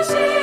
心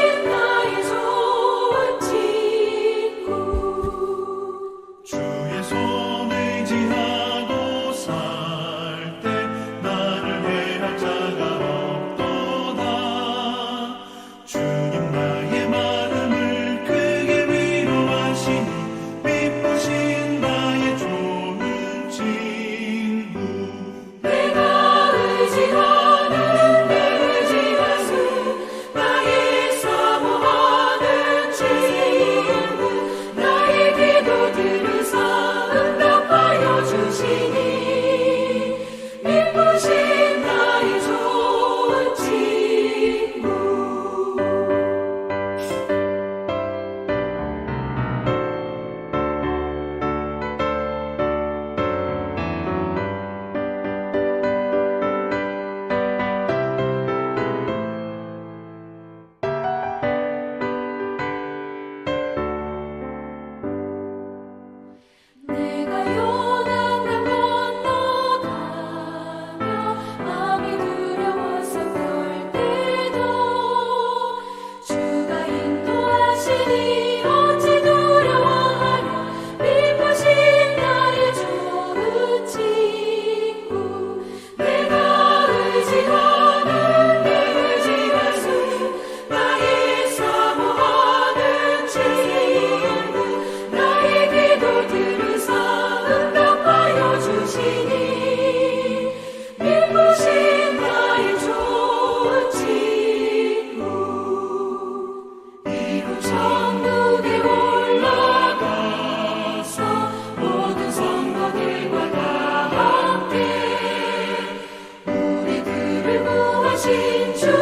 change.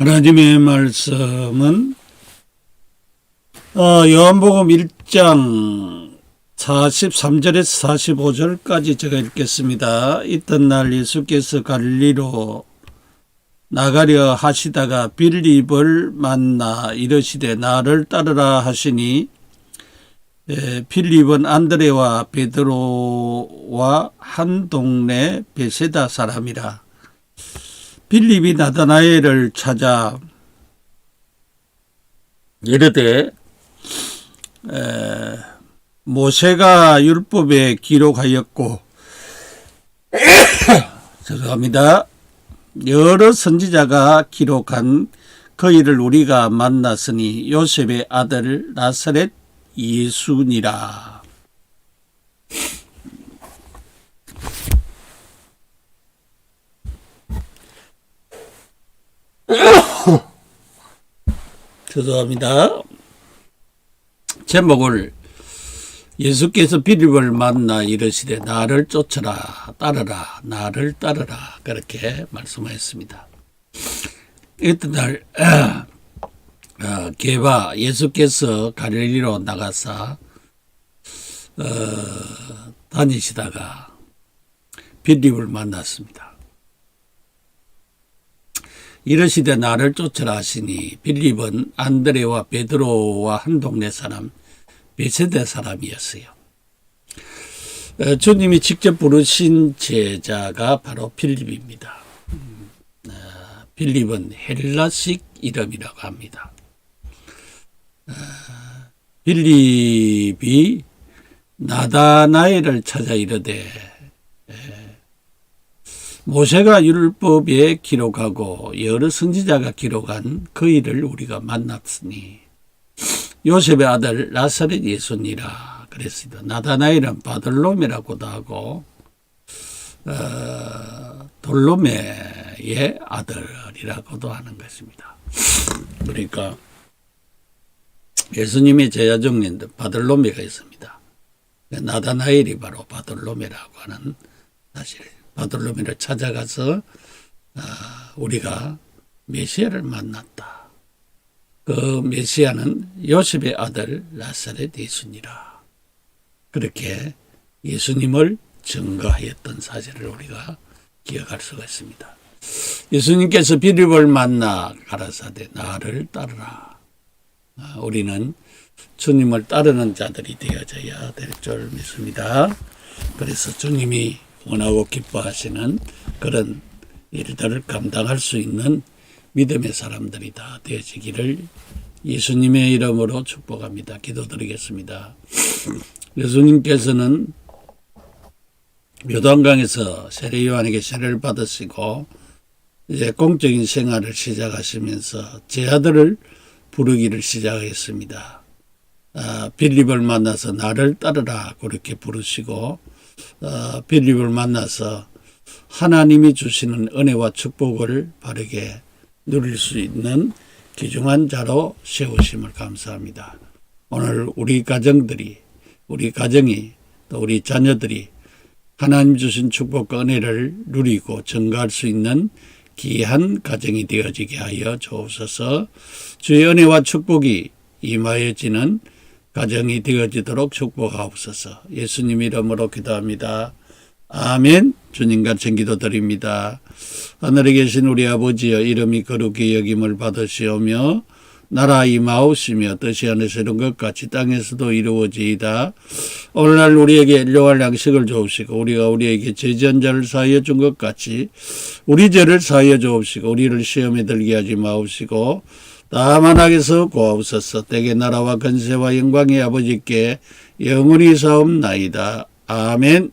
하나님의 말씀은 어, 요한복음 1장 43절에서 45절까지 제가 읽겠습니다. 있던 날 예수께서 갈리로 나가려 하시다가 빌립을 만나 이르시되 나를 따르라 하시니 에, 필립은 안드레와 베드로와 한 동네 베세다 사람이라 빌립이 나다나엘을 찾아 이르되 에, 모세가 율법에 기록하였고 죄송합니다. 여러 선지자가 기록한 그 일을 우리가 만났으니 요셉의 아들 나사렛 예수니라. 죄송합니다. 제목을 예수께서 빌립을 만나 이르시되 나를 쫓으라 따르라 나를 따르라 그렇게 말씀하였습니다. 이튿 날 어, 게바 예수께서 갈릴리로 나가사 어, 다니시다가 빌립을 만났습니다. 이르시되 나를 쫓으라 하시니 빌립은 안드레와 베드로와 한 동네 사람 베세대 사람이었어요. 어, 주님이 직접 부르신 제자가 바로 빌립입니다. 음, 어, 빌립은 헬라식 이름이라고 합니다. 어, 빌립이 나다나엘을 찾아 이르되 모세가 율법에 기록하고 여러 선지자가 기록한 그 일을 우리가 만났으니 요셉의 아들 나사렛 예수니라 그랬습니다. 나다나엘은 바들롬이라고도 하고 어, 돌로메의 아들이라고도 하는 것입니다. 그러니까 예수님의 제자 중에 바들로메가 있습니다. 나다나엘이 바로 바들로메라고 하는 사실. 바들로메를 찾아가서 아, 우리가 메시아를 만났다. 그 메시아는 요셉의 아들 나사렛 예수니라. 그렇게 예수님을 증거하였던 사실을 우리가 기억할 수가 있습니다. 예수님께서 빌립을 만나 가라사대 나를 따르라. 아, 우리는 주님을 따르는 자들이 되어져야 될 줄 믿습니다. 그래서 주님이 원하고 기뻐하시는 그런 일들을 감당할 수 있는 믿음의 사람들이 다 되어지기를 예수님의 이름으로 축복합니다. 기도드리겠습니다. 예수님께서는 요단강에서 세례 요한에게 세례를 받으시고 이제 공적인 생활을 시작하시면서 제 아들을 부르기를 시작했습니다. 아, 빌립을 만나서 나를 따르라 그렇게 부르시고 어, 빌립을 만나서 하나님이 주시는 은혜와 축복을 바르게 누릴 수 있는 귀중한 자로 세우심을 감사합니다. 오늘 우리 가정들이 우리 가정이 또 우리 자녀들이 하나님 주신 축복과 은혜를 누리고 증가할 수 있는 귀한 가정이 되어지게 하여 주옵소서 주의 은혜와 축복이 임하여지는 가정이 되어지도록 축복하옵소서 예수님 이름으로 기도합니다. 아멘 주님 같은 기도 드립니다. 하늘에 계신 우리 아버지여 이름이 거룩히 여김을 받으시오며 나라 임하옵시며 뜻이 하늘에서 이룬 것 같이 땅에서도 이루어지이다. 오늘날 우리에게 일용할 양식을 주옵시고 우리가 우리에게 죄지은 자를 사하여 준 것 같이 우리 죄를 사하여 주옵시고 우리를 시험에 들게 하지 마옵시고 다만 하게서 고하옵소서 때게 나라와 건세와 영광의 아버지께 영원히 사옵나이다. 아멘